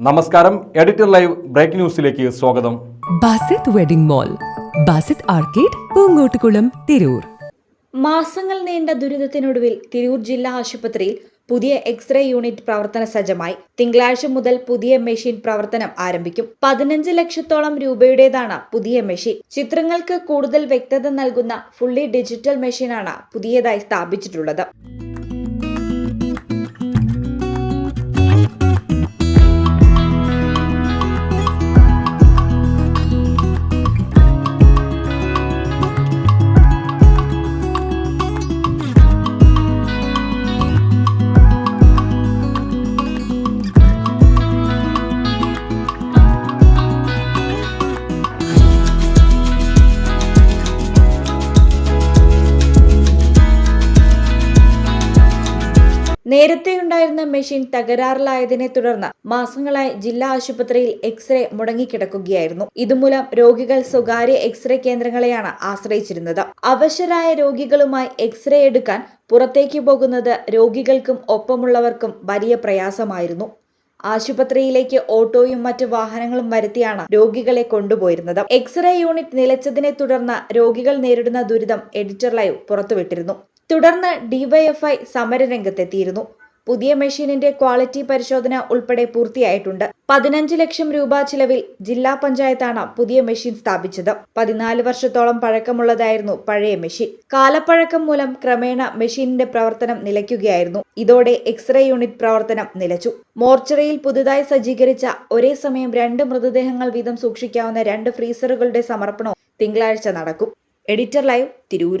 നമസ്കാരം. Editor live break ന്യൂസിലേക്ക് സ്വാഗതം. Basith wedding mall Basith arcade Poonkottukulam Tirur. മാസങ്ങൾ നീണ്ട ദുരിതത്തിനൊടുവിൽ തിരൂർ ജില്ലാ ആശുപത്രിയിൽ പുതിയ എക്സ്റേ യൂണിറ്റ് പ്രവർത്തന സജ്ജമായി. തിങ്കളാഴ്ച മുതൽ പുതിയ മെഷീൻ പ്രവർത്തനം ആരംഭിക്കും. പതിനഞ്ച് ലക്ഷത്തോളം രൂപയുടേതാണ് പുതിയ മെഷീൻ. ചിത്രങ്ങൾക്ക് കൂടുതൽ വ്യക്തത നൽകുന്ന ഫുള്ളി ഡിജിറ്റൽ മെഷീനാണ് പുതിയതായി സ്ഥാപിച്ചിട്ടുള്ളത്. നേരത്തെയുണ്ടായിരുന്ന മെഷീൻ തകരാറിലായതിനെ തുടർന്ന് മാസങ്ങളായി ജില്ലാ ആശുപത്രിയിൽ എക്സ്റേ മുടങ്ങിക്കിടക്കുകയായിരുന്നു. ഇതുമൂലം രോഗികൾ സ്വകാര്യ എക്സ്റേ കേന്ദ്രങ്ങളെയാണ് ആശ്രയിച്ചിരുന്നത്. അവശരായ രോഗികളുമായി എക്സ്റേ എടുക്കാൻ പുറത്തേക്ക് പോകുന്നത് രോഗികൾക്കും ഒപ്പമുള്ളവർക്കും വലിയ പ്രയാസമായിരുന്നു. ആശുപത്രിയിലേക്ക് ഓട്ടോയും മറ്റ് വാഹനങ്ങളും വരുത്തിയാണ് രോഗികളെ കൊണ്ടുപോയിരുന്നത്. എക്സ്റേ യൂണിറ്റ് നിലച്ചതിനെ തുടർന്ന് രോഗികൾ നേരിടുന്ന ദുരിതം എഡിറ്റർ ലൈവ് പുറത്തുവിട്ടിരുന്നു. തുടർന്ന് ഡിവൈഎഫ്ഐ സമരരംഗത്തെത്തിയിരുന്നു. പുതിയ മെഷീനിന്റെ ക്വാളിറ്റി പരിശോധന ഉൾപ്പെടെ പൂർത്തിയായിട്ടുണ്ട്. പതിനഞ്ച് ലക്ഷം രൂപ ചിലവിൽ ജില്ലാ പഞ്ചായത്താണ് പുതിയ മെഷീൻ സ്ഥാപിച്ചത്. പതിനാല് വർഷത്തോളം പഴക്കമുള്ളതായിരുന്നു പഴയ മെഷീൻ. കാലപ്പഴക്കം മൂലം ക്രമേണ മെഷീനിന്റെ പ്രവർത്തനം നിലയ്ക്കുകയായിരുന്നു. ഇതോടെ എക്സ്റേ യൂണിറ്റ് പ്രവർത്തനം നിലച്ചു. മോർച്ചറിയിൽ പുതുതായി സജ്ജീകരിച്ച ഒരേ സമയം രണ്ട് മൃതദേഹങ്ങൾ വീതം സൂക്ഷിക്കാവുന്ന രണ്ട് ഫ്രീസറുകളുടെ സമർപ്പണവും തിങ്കളാഴ്ച നടക്കും. Editor live Tirur.